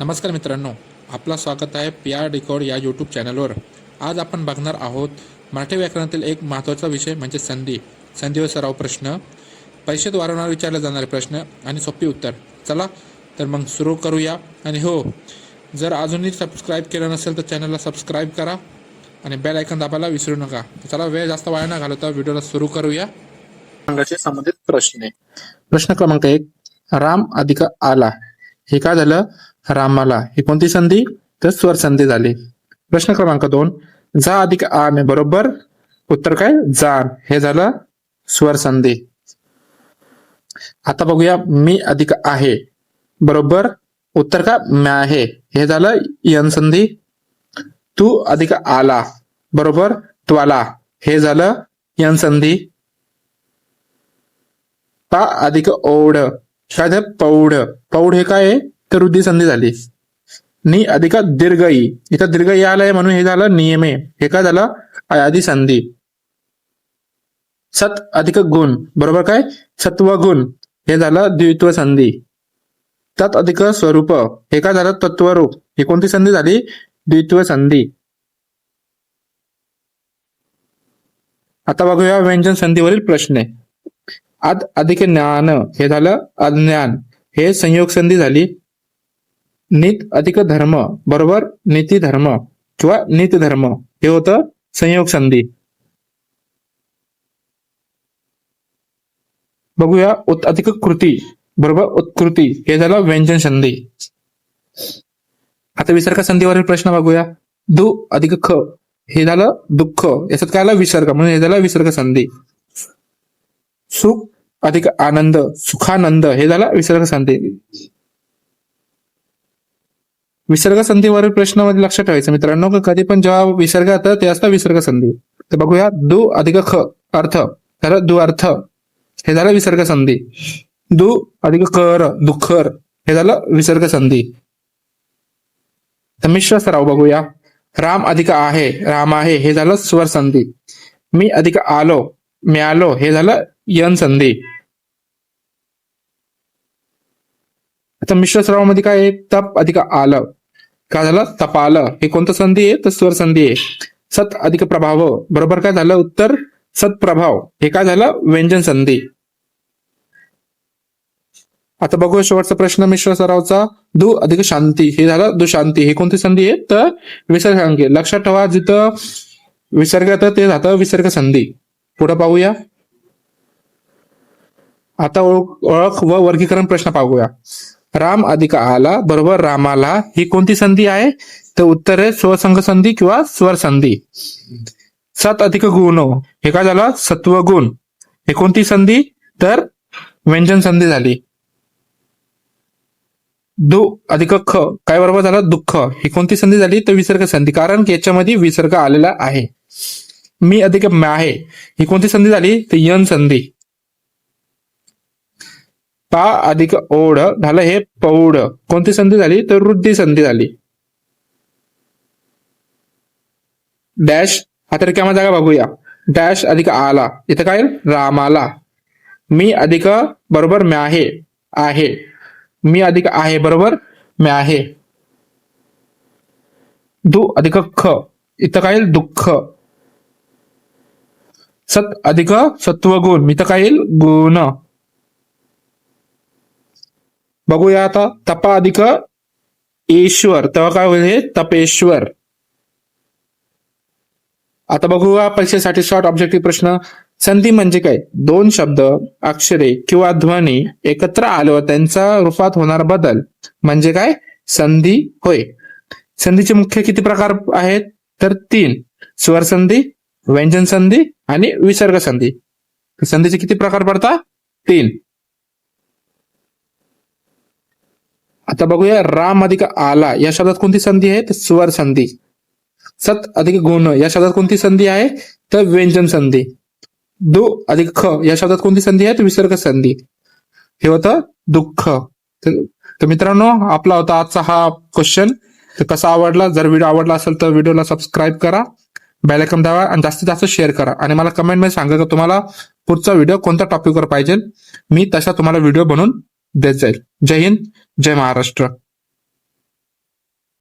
नमस्कार मित्रांनो आपलं स्वागत आहे पी आर डिकोड या यूट्यूब चॅनलवर आज आपण बघणार आहोत मराठी व्याकरणातील एक महत्त्वाचा विषय म्हणजे संधी. संधीवर सराव प्रश्न. परीक्षेत वारंवार विचारले जाणारे प्रश्न आणि सोपी उत्तर. चला तर मग सुरू करूया. आणि हो जर अजूनही सबस्क्राईब केलं नसेल तर चॅनलला सबस्क्राईब करा आणि बेल ऐकन दाबायला विसरू नका. चला वेळ जास्त वाया न घालवता व्हिडिओला सुरू करूया. संबंधित प्रश्न. प्रश्न क्रमांक एक राम अधिक आला. हे काय झालं? रामाला. ही कोणती संधी? तर स्वर संधी झाली. प्रश्न क्रमांक दोन. जा अधिक आम बरोबर. उत्तर काय? जान हे झालं स्वर संधी. आता बघूया मी अधिक आहे. बरोबर. उत्तर का? म्या आहे. हे झालं यन संधी. तू अधिक आला. बरोबर. त्वाला. हे झालं यन संधी. पा अधिक ओढ. काय पौढ. पौढ हे काय आहे? तर वृद्धी संधी झाली. नि अधिक दीर्घई इथं दीर्घई आलाय म्हणून हे झालं नियमे. हे काय झालं? अयादी संधी. सत अधिक गुण. बरोबर काय? सत्व गुण. हे झालं द्वित्व संधी. तत् अधिक स्वरूप. हे काय झालं? तत्वरूप. ही कोणती संधी झाली? द्वित्व संधी. आता बघूया व्यंजन संधीवरील प्रश्न. आहे आद अधिक ज्ञान. हे झालं अज्ञान. हे संयोग संधी झाली. नित अधिक धर्म बरोबर नीती धर्म किंवा नित धर्म. हे होतं संयोग संधी. बघूया उत अधिक कृती बरोबर उत्कृती. हे झालं व्यंजन संधी. आता विसर्ग संधीवरील प्रश्न बघूया. दु अधिक ख. हे झालं दुःख. याच्यात काय आलं? विसर्ग. म्हणून हे झालं विसर्ग संधी. सुख अधिक आनंद. सुखानंद. हे झालं विसर्ग संधी. विसर्ग संधीवरील प्रश्नामध्ये लक्षात ठेवायचं. मित्रांनो कधी पण जेव्हा विसर्ग येतं ते असतं विसर्ग संधी तर बघूया दु अधिक ख अर्थ. झालं दु अर्थ हे झालं विसर्ग संधी दु अधिक कर दुःखर हे झालं विसर्ग संधी तर मिश्र सराव बघूया. राम अधिक आहे राम आहे हे झालं स्वर संधी मी अधिक आलो मिळालो हे झालं यन संधी आता मिश्र सरावामध्ये काय तप अधिक आलं. काय झालं? तपाल हे कोणतं संधी आहे? तर स्वर संधी आहे. सत अधिक प्रभाव. बरोबर काय झालं? उत्तर सत्प्रभाव हे काय झालं? व्यंजन संधी. आता बघू शेवटचा प्रश्न मिश्र सरावचा. दु अधिक शांती. हे झालं दुशांती हे कोणती संधी आहे? तर विसर्ग अंगी लक्षात ठेवा जिथं विसर्ग येतं ते जातं विसर्ग संधी. पुढे पाहूया. आता ओळख ओळख व वर्गीकरण प्रश्न पाहूया. राम अधिक आला बरोबर रामाला. ही कोणती संधी आहे? तर उत्तर आहे स्वसंग संधी किंवा स्वर संधी. सत अधिक गुण. हे काय झालं? सत्व गुण हे कोणती संधी? तर व्यंजन संधी झाली. दु अधिक ख. काय बरोबर झालं? दुःख. ही कोणती संधी झाली? तर विसर्ग संधी. कारण की याच्यामध्ये विसर्ग आलेला आहे. मी अधिक म्या आहे. ही कोणती संधी झाली? तर यन संधी. पा अधिक ओढ झालं हे पौढ. कोणती संधी झाली? तर वृद्धी संधी झाली. डॅश आता रिकामा जागा बघूया. डॅश अधिक आला. इथं काय? रामाला. मी अधिक बरोबर म्याहे आहे. आहे. मी अधिक आहे बरोबर मी आहे. दु अधिक ख. इथं काय? येईल दुःख. सत अधिक सत्वगुण. मी काय येईल? गुण. बघूया आता तपा अधिक ईश्वर. तेव्हा काय होईल हे? तपेश्वर. आता बघूया परीक्षेसाठी शॉर्ट ऑब्जेक्टिव्ह प्रश्न. संधी म्हणजे काय? दोन शब्द अक्षरे किंवा ध्वनी एकत्र आल्यावर त्यांच्या रूपात होणार बदल म्हणजे काय? संधी होय. संधीचे मुख्य किती प्रकार आहेत? तर तीन. स्वर संधी व्यंजन संधी आणि विसर्ग संधी. संधीचे किती प्रकार पडतात? तीन. आता बघूया राम अधिक आला या शब्दात कोणती संधी आहे? तर स्वर संधी. सत अधिक गुण या शब्दात कोणती संधी आहे? तर व्यंजन संधी. दु अधिक ख या शब्दात कोणती संधी आहे? तर विसर्ग संधी. हे होतं दुःख. तर तर मित्रांनो आपला होता आजचा हा क्वेश्चन तर कसा आवडला? जर व्हिडिओ आवडला असेल तर व्हिडिओला सबस्क्राईब करा बेलायकन दावा आणि जास्तीत जास्त शेअर करा. आणि मला कमेंटमध्ये सांगा की तुम्हाला पुढचा व्हिडिओ कोणत्या टॉपिकवर पाहिजे. मी तसा तुम्हाला व्हिडिओ बनवून देत जाईल. जय हिंद. जय महाराष्ट्र.